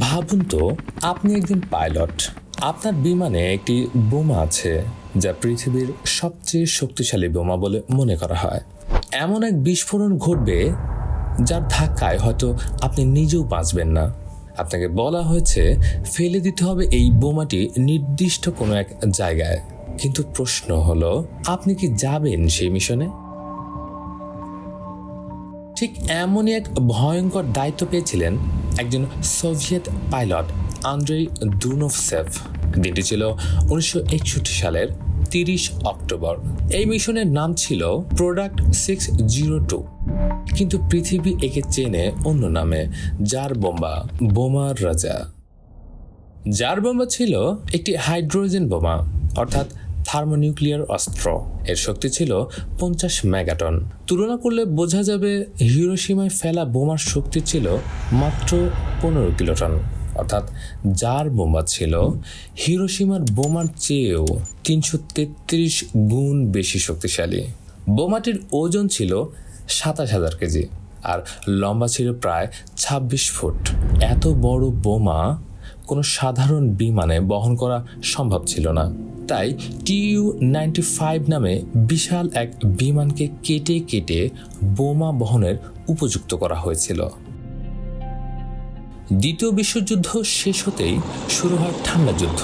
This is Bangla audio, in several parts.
ভাবুন তো, আপনি একজন পাইলট। আপনার বিমানে একটি বোমা আছে, যা পৃথিবীর সবচেয়ে শক্তিশালী বোমা বলে মনে করা হয়। এমন এক বিস্ফোরণ ঘটবে, যার ধাক্কায় হয়তো আপনি নিজেও বাঁচবেন না। আপনাকে বলা হয়েছে, ফেলে দিতে হবে এই বোমাটি নির্দিষ্ট কোনো এক জায়গায়। কিন্তু প্রশ্ন হলো, আপনি কি যাবেন সেই মিশনে? ঠিক এমনই এক ভয়ঙ্কর দায়িত্ব পেয়েছিলেন একজন সোভিয়েত পাইলট আন্দ্রেই দুনোভসেভ দিনটি ছিল উনিশশো একষট্টি সালের তিরিশ অক্টোবর। এই মিশনের নাম ছিল প্রোডাক্ট সিক্স জিরো টু। কিন্তু পৃথিবী একে চেনে অন্য নামে জার বোম্বা বোমার রাজা। জার বোমা ছিল একটি হাইড্রোজেন বোমা, অর্থাৎ থার্মোনিউক্লিয়ার অস্ত্র। এর শক্তি ছিল পঞ্চাশ মেগাটন। তুলনা করলে বোঝা যাবে হিরোসীমায় ফেলা বোমার শক্তি ছিল মাত্র পনেরো কিলোটন। অর্থাৎ যার বোমা ছিল হিরোসীমার বোমার চেয়েও তিনশো তেত্রিশ গুণ বেশি শক্তিশালী। বোমাটির ওজন ছিল সাতাশ হাজার কেজি আর লম্বা ছিল প্রায় ছাব্বিশ ফুট। এত বড় বোমা কোনো সাধারণ বিমানে বহন করা সম্ভব ছিল না। তাই টিইউ নাইনটি ফাইভ নামে বিশাল এক বিমানকে কেটে কেটে বোমা বহনের উপযুক্ত করা হয়েছিল। দ্বিতীয় বিশ্বযুদ্ধ শেষ হতেই শুরু হয় ঠান্ডা যুদ্ধ।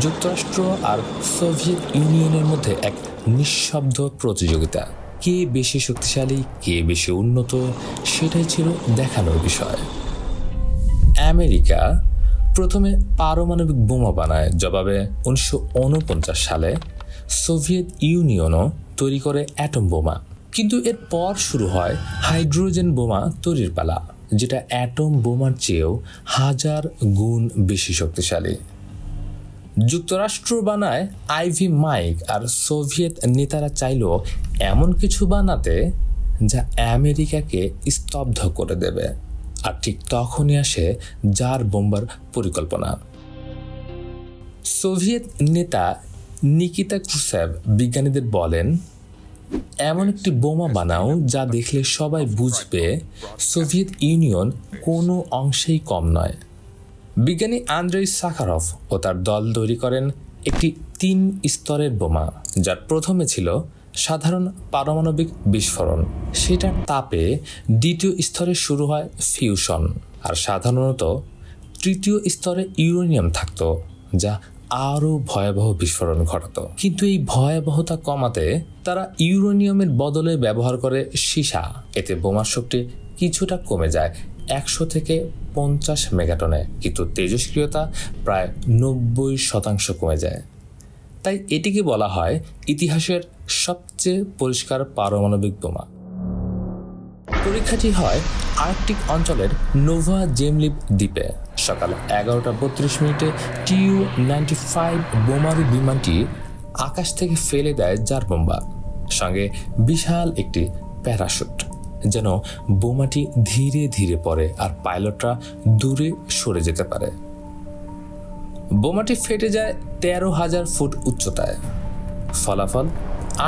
যুক্তরাষ্ট্র আর সোভিয়েত ইউনিয়নের মধ্যে এক নিঃশব্দ প্রতিযোগিতা। কে বেশি শক্তিশালী, কে বেশি উন্নত, সেটাই ছিল দেখানোর বিষয়। আমেরিকা প্রথমে পারমাণবিক বোমা বানায়, জবাবে উনিশশো উনপঞ্চাশ সালে সোভিয়েত ইউনিয়নও তৈরি করে অ্যাটম বোমা। কিন্তু এর পর শুরু হয় হাইড্রোজেন বোমা তৈরির পালা, যেটা অ্যাটম বোমার চেয়েও হাজার গুণ বেশি শক্তিশালী। যুক্তরাষ্ট্র বানায় আইভি মাইক, আর সোভিয়েত নেতারা চাইল এমন কিছু বানাতে যা আমেরিকাকে স্তব্ধ করে দেবে। আর ঠিক তখনই আসে জার বোম্বার পরিকল্পনা। সোভিয়েত নেতা নিকিতা ক্রুসেভ বিজ্ঞানীদের বলেন, এমন একটি বোমা বানাও যা দেখলে সবাই বুঝবে সোভিয়েত ইউনিয়ন কোনো অংশেই কম নয়। বিজ্ঞানী আন্দ্রেই সাখারফ ও তার দল তৈরি করেন একটি তিন স্তরের বোমা, যার প্রথমে ছিল সাধারণ পারমাণবিক বিস্ফোরণ। সেটার তাপে দ্বিতীয় স্তরে শুরু হয় ফিউশন আর সাধারণত তৃতীয় স্তরে ইউরেনিয়াম থাকতো, যা আরও ভয়াবহ বিস্ফোরণ ঘটাতো। কিন্তু এই ভয়াবহতা কমাতে তারা ইউরেনিয়ামের বদলে ব্যবহার করে সীসা। এতে বোমার শক্তি কিছুটা কমে যায়, একশো থেকে পঞ্চাশ মেগাটনে, কিন্তু তেজস্ক্রিয়তা প্রায় নব্বই শতাংশ কমে যায়। তাই এটিকে বলা হয় ইতিহাসের সবচেয়ে পরিষ্কার পারমাণবিক বোমা। পরীক্ষাটি হয় আর্কটিক অঞ্চলের নোভা জেমলিপ দ্বীপে। সকাল এগারোটা বত্রিশ মিনিটে টিইউ নাইনটি ফাইভ বোমারু বিমানটি আকাশ থেকে ফেলে দেয় জার বোম্বা সঙ্গে বিশাল একটি প্যারাশুট, যেন বোমাটি ধীরে ধীরে পড়ে আর পাইলটরা দূরে সরে যেতে পারে। বোমাটি ফেটে যায় তেরো হাজার ফুট উচ্চতায়। ফলাফল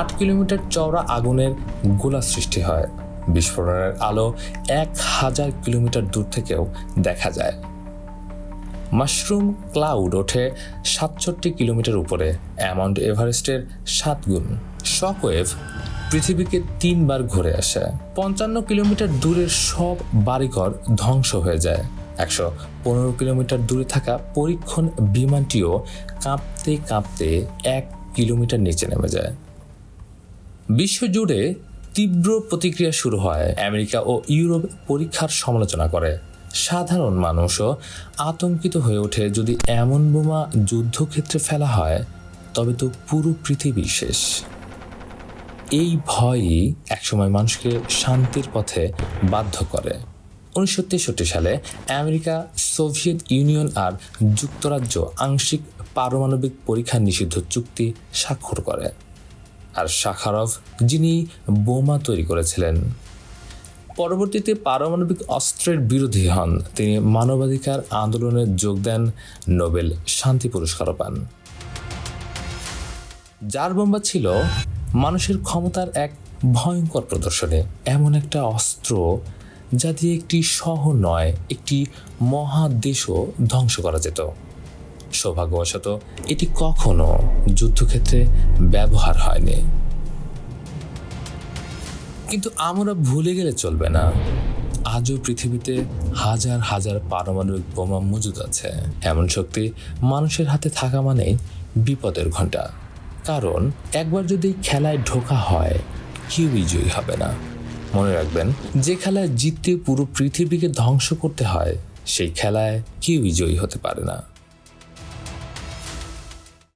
আট কিলোমিটার চওড়া আগুনের গোলা সৃষ্টি হয়। বিস্ফোরণের আলো এক হাজার কিলোমিটার দূর থেকেও দেখা যায়। মাশরুম ক্লাউড ওঠে সাতষট্টি কিলোমিটার উপরে, অ্যামাউন্ট এভারেস্টের সাত গুণ। শকওয়েভ পৃথিবীকে তিনবার ঘুরে আসে। পঞ্চান্ন কিলোমিটার দূরের সব বাড়িঘর ধ্বংস হয়ে যায়। একশো পনেরো কিলোমিটার দূরে থাকা পরীক্ষণ বিমানটিও কাঁপতে কাঁপতে এক কিলোমিটার নিচে নেমে যায়। বিশ্বজুড়ে তীব্র প্রতিক্রিয়া শুরু হয়। আমেরিকা ও ইউরোপ পরীক্ষার সমালোচনা করে। সাধারণ মানুষও আতঙ্কিত হয়ে ওঠে যদি এমন বোমা যুদ্ধক্ষেত্রে ফেলা হয়, তবে তো পুরো পৃথিবী শেষ। এই ভয়ই একসময় মানুষকে শান্তির পথে বাধ্য করে। উনিশশো তেষট্টি সালে আমেরিকা, সোভিয়েত ইউনিয়ন আর যুক্তরাজ্য আংশিক পারমাণবিক পরীক্ষা নিষিদ্ধ চুক্তি স্বাক্ষর করে। আর শাখারভ, যিনি বোমা তৈরি করেছিলেন। পরবর্তীতে পারমাণবিক অস্ত্রের বিরোধী হন। তিনি মানবাধিকার আন্দোলনে যোগ দেন, নোবেল শান্তি পুরস্কারও পান। যার বোমা ছিল মানুষের ক্ষমতার এক ভয়ঙ্কর প্রদর্শনী। এমন একটা অস্ত্র যা দিয়ে একটি শহর নয়, একটি মহাদেশও ধ্বংস করা যেত। সৌভাগ্যবশত এটি কখনো যুদ্ধক্ষেত্রে ব্যবহার হয়নি। কিন্তু আমরা ভুলে গেলে চলবে না। আজও পৃথিবীতে হাজার হাজার পারমাণবিক বোমা মজুদ আছে। এমন শক্তি মানুষের হাতে থাকা মানেই বিপদের ঘণ্টা কারণ একবার যদি খেলায় ঢোকা হয়, কেউই জয়ী হবে না। মনে রাখবেন, যে খেলায় জিততে পুরো পৃথিবীকে ধ্বংস করতে হয়, সেই খেলায় কেউই জয়ী হতে পারে না।